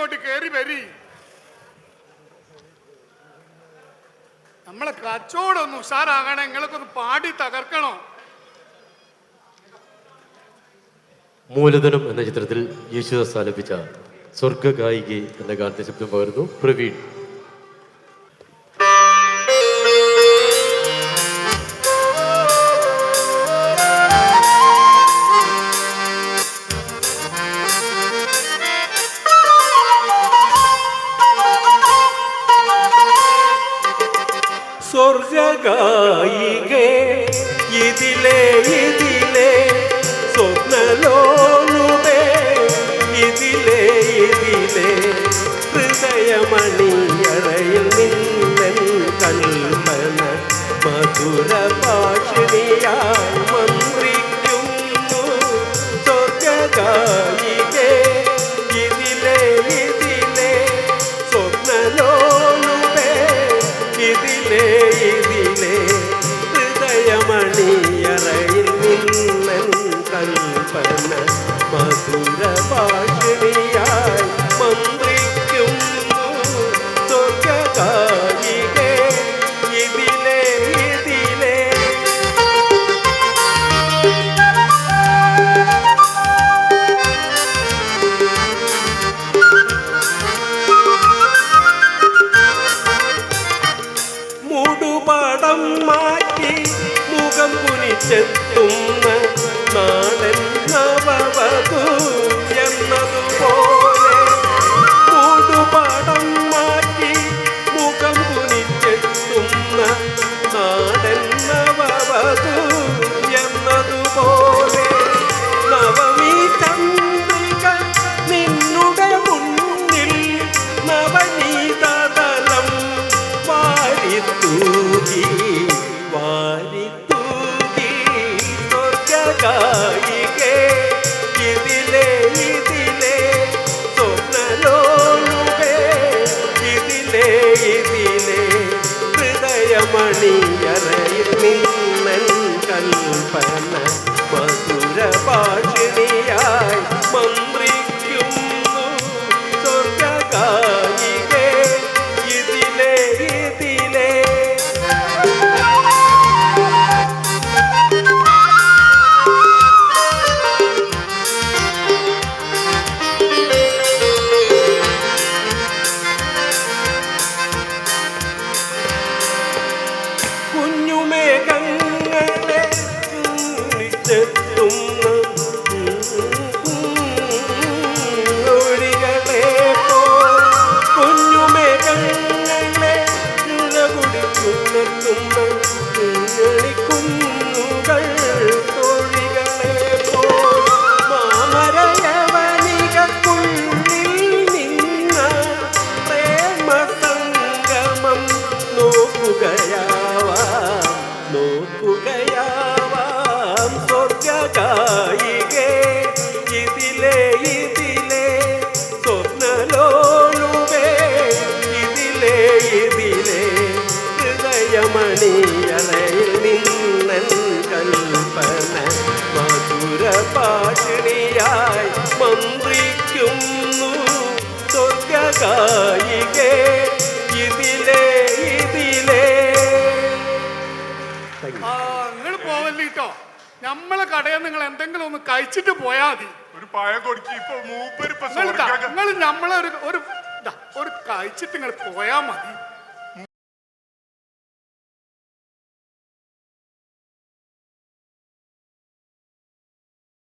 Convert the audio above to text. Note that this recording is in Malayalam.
ഇങ്ങോട്ട് കയറി വരി. നമ്മളെ കച്ചവടം ഒന്ന് ഒന്ന് പാടി തകർക്കണോ? മൂലധനം എന്ന ചിത്രത്തിൽ യേശുദാസ് ആലപിച്ച സ്വർഗ ഗായികി എന്ന ഗാനത്തെ ശബ്ദം പകർന്നു പ്രവീൺ. സ്വർഗായികേ ഇതിലേ ഇതിലേ സ്വപ്നലോലുമേ ഇതിലേ ഇതിലേ ഹൃദയമണിയറയിൽ നിന്നൻ കൽപ്പന മധുര ഭാഷിണിയായി കൽപ്പന മധുര ഭാഷിണിയായി മന്ത്രിക്കുന്നു സ്വർഗകാരികേ ഇതിലേ ഇതിലേ. മൂടുപാടം മാറ്റി മുഖം കുനിച്ചെത്തുന്ന നാടൻ നവവധു എന്നതുപോലെ കൂടുപാടം മാറ്റി മുഖം കുനിച്ചെത്തുന്ന നാടൻ നവവധു എന്നതുപോലെ നവമി ചന്ദ്രിക നിന്നുടെ മുന്നിൽ നവനീതതലം വാരിത്തൂകി വാരിത്തൂകി ഹൃദയമണിയറയിൽ നിന്നൻ ഹൃദയമണിയറയിൽ നിന്നൻ കൽപ്പന മധുര പാഷിണിയായി മന്ത്രിക്കുന്നു സ്വർഗകായികേ ഇതിലേ ഇതിലേ. നിങ്ങൾ പോവല്ലിട്ടോ നമ്മളെ കടയിൽ നിങ്ങൾ എന്തെങ്കിലും ഒന്ന് കഴിച്ചിട്ട് പോയാ മതി. ഒരു പഴം കൊടുക്കി ഇപ്പൊ മൂപ്പരിപ്പൊ നിങ്ങൾ നമ്മളെ ഒരു ഒരു കഴിച്ചിട്ട് നിങ്ങൾ പോയാ മതി.